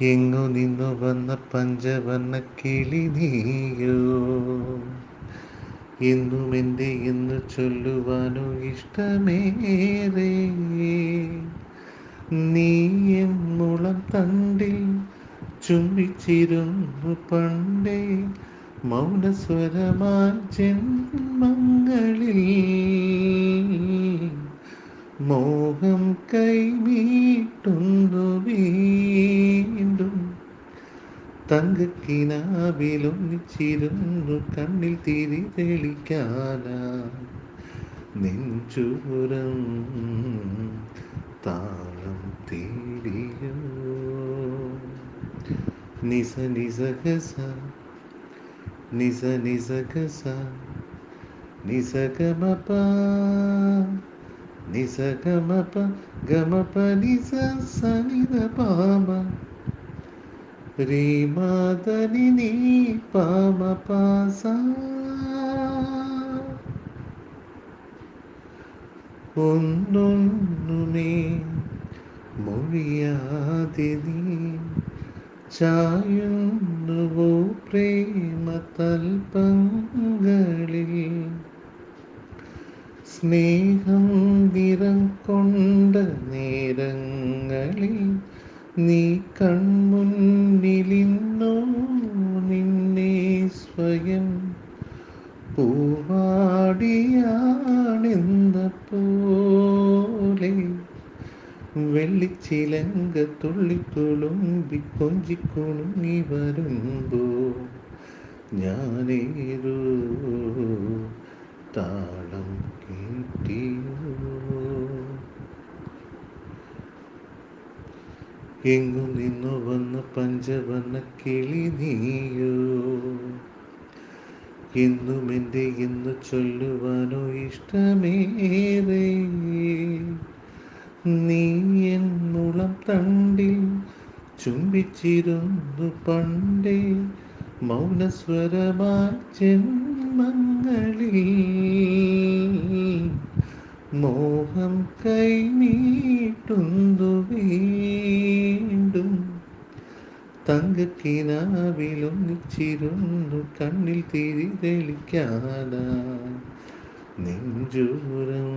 എങ്ങു നിന്നു വന്ന പഞ്ചവർണ കിളി നീയോ? എന്നും എന്റെ എന്ന് ചൊല്ലുവാനോ ഇഷ്ടമേറെ. നീ എന്നുളം തണ്ടിൽ ചുംബിച്ചിരുന്നു പണ്ടേ മൗനസ്വരമായി ജന്മങ്ങളിൽ. മോഹം കൈമീട്ടുന്നു തങ്കക്കിനാവിലൊന്നിച്ചിരുന്നു കണ്ണിൽ തിരി തെളിക്കാനാ. നെഞ്ചൂരം താളം തേടിയോ? നിസ നിസ നിസ നിസ ഗസ നിസ ഗമപ നിസ ഗമപ ഗമപ നിസ സനിത പാമ. ശ്രീമാതനി നീ പാമ പാസ ഒന്നൊന്നുമേ മൊഴിയാതെ നീ ചായുന്നുവോ പ്രേമതൽപങ്ങളിൽ സ്നേഹം നിറം പൂവാടിയാണെന്ന വെള്ളിച്ചിലങ്ക തുള്ളിക്കുളുമ്പി കൊഞ്ചിക്കുളുങ്ങി വരുമ്പോ ഞാനേരു താളം കേട്ടിയോ? എങ്ങു നിന്നു വന്ന പഞ്ചവർണ കിളി നീയോ? എന്നും എന്റെ എന്ന് ചൊല്ലുവാനോ ഇഷ്ടമേറെ. നീ എൻ മുളം തണ്ടിൽ ചുംബിച്ചിരുന്നു പണ്ടേ മൗനസ്വരമായി ജന്മങ്ങളിൽ. മോഹം കൈനീട്ടുന്നു വീണ്ടും തങ്കക്കിനാവിലൊന്നിച്ചിരുന്നു കണ്ണിൽ തിരി തെളിക്കാനാ. നെഞ്ചൂരം